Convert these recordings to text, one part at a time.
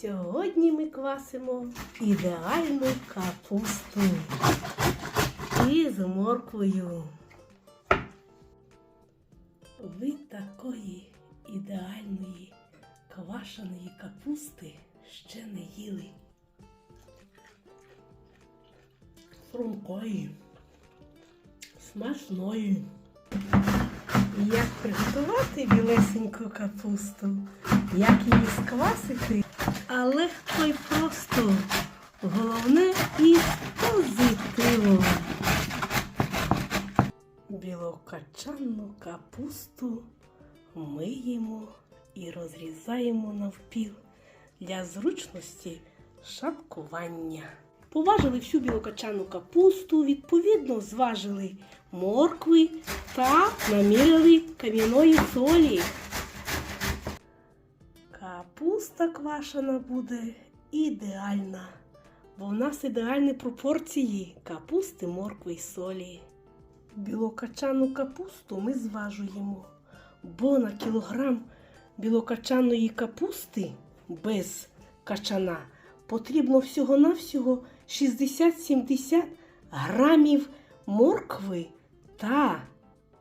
Сьогодні ми квасимо ідеальну капусту із морквою. Ви такої ідеальної квашеної капусти ще не їли. Хрумкої, смачної. Як приготувати білесеньку капусту, як її сквасити, а легко й просто. Головне із позитивом. Білокачанну капусту миємо і розрізаємо навпіл для зручності шапкування. Поважили всю білокачанну капусту, відповідно зважили моркви та наміряли кам'яної солі. Капуста квашена буде ідеальна, бо в нас ідеальні пропорції капусти, моркви й солі. Білокачану капусту ми зважуємо, бо на кілограм білокачаної капусти без качана потрібно всього-навсього 60-70 грамів моркви та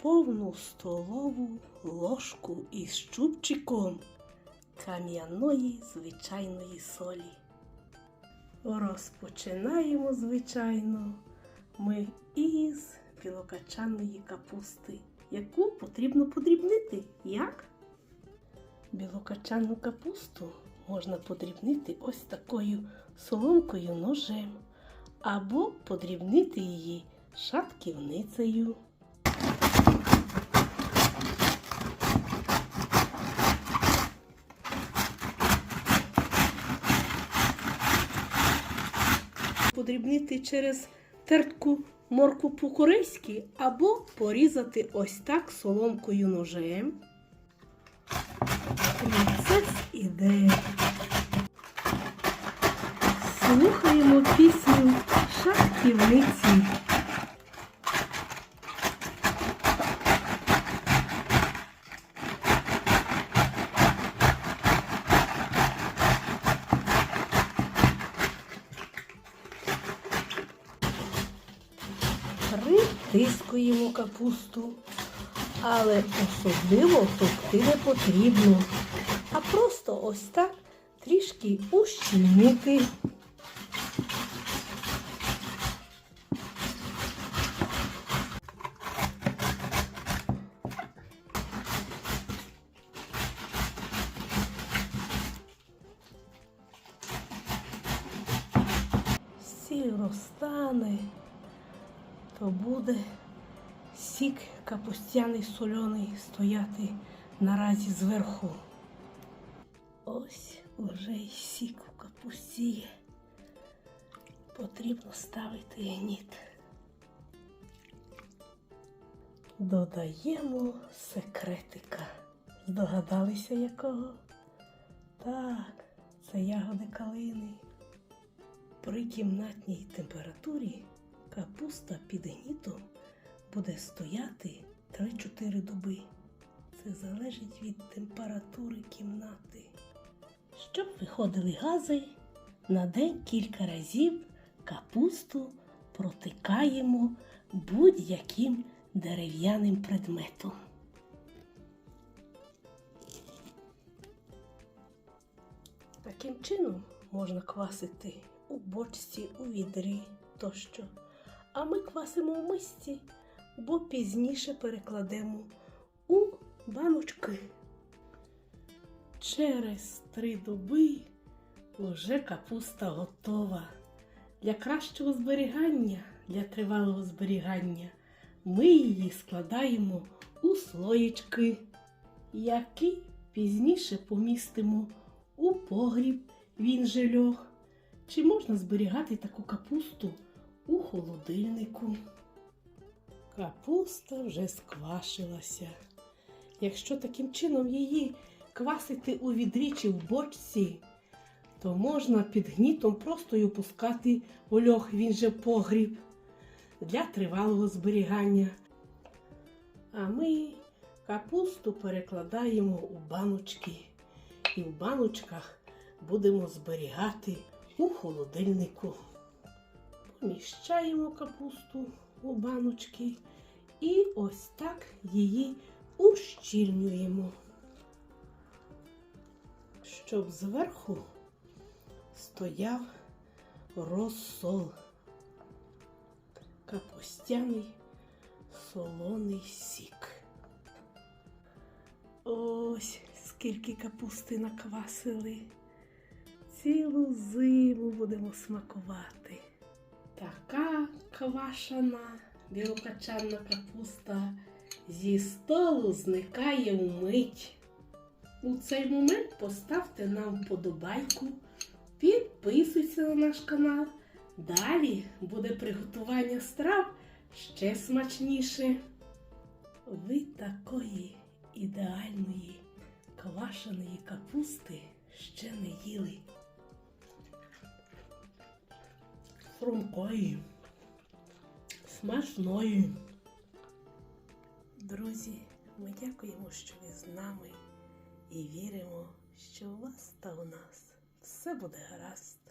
повну столову ложку із чубчиком кам'яної звичайної солі. Розпочинаємо, звичайно, ми із білокачаної капусти, яку потрібно подрібнити. Як? Білокачану капусту можна подрібнити ось такою соломкою ножем, або подрібнити її шатківницею. Подрібнити через тертку морку по-корейськи або порізати ось так соломкою ножем. Процес іде. Слухаємо пісню шахтівниці. Притискуємо капусту, але особливо товкти не потрібно, а просто ось так трішки ущільнити. Сіль розтане, то буде сік капустяний соляний стояти наразі зверху. Ось уже й сік у капусті. Потрібно ставити гніт. Додаємо секретика. Здогадалися якого? Так, це ягоди калини. При кімнатній температурі капуста під гнітом буде стояти 3-4 доби. Це залежить від температури кімнати. Щоб виходили гази, на день кілька разів капусту протикаємо будь-яким дерев'яним предметом. Таким чином можна квасити у бочці, у відрі тощо. А ми квасимо в мисці, бо пізніше перекладемо у баночки. Через три доби вже капуста готова. Для кращого зберігання, для тривалого зберігання ми її складаємо у слоєчки, які пізніше помістимо у погріб, він же льох. Чи можна зберігати таку капусту у холодильнику? Капуста вже сквашилася. Якщо таким чином її квасити у відрі чи в бочці, то можна під гнітом просто й опускати у льох, він же погріб для тривалого зберігання. А ми капусту перекладаємо у баночки. І в баночках будемо зберігати у холодильнику. Поміщаємо капусту у баночки і ось так її ущільнюємо, щоб зверху стояв розсол, капустяний солоний сік. Ось скільки капусти наквасили. Цілу зиму будемо смакувати. Така квашена білокачанна капуста зі столу зникає вмить. У цей момент поставте нам вподобайку, підписуйтесь на наш канал. Далі буде приготування страв ще смачніше. Ви такої ідеальної квашеної капусти ще не їли. Хрумкої, смачної. Друзі, ми дякуємо, що ви з нами і віримо, що у вас та у нас все буде гаразд.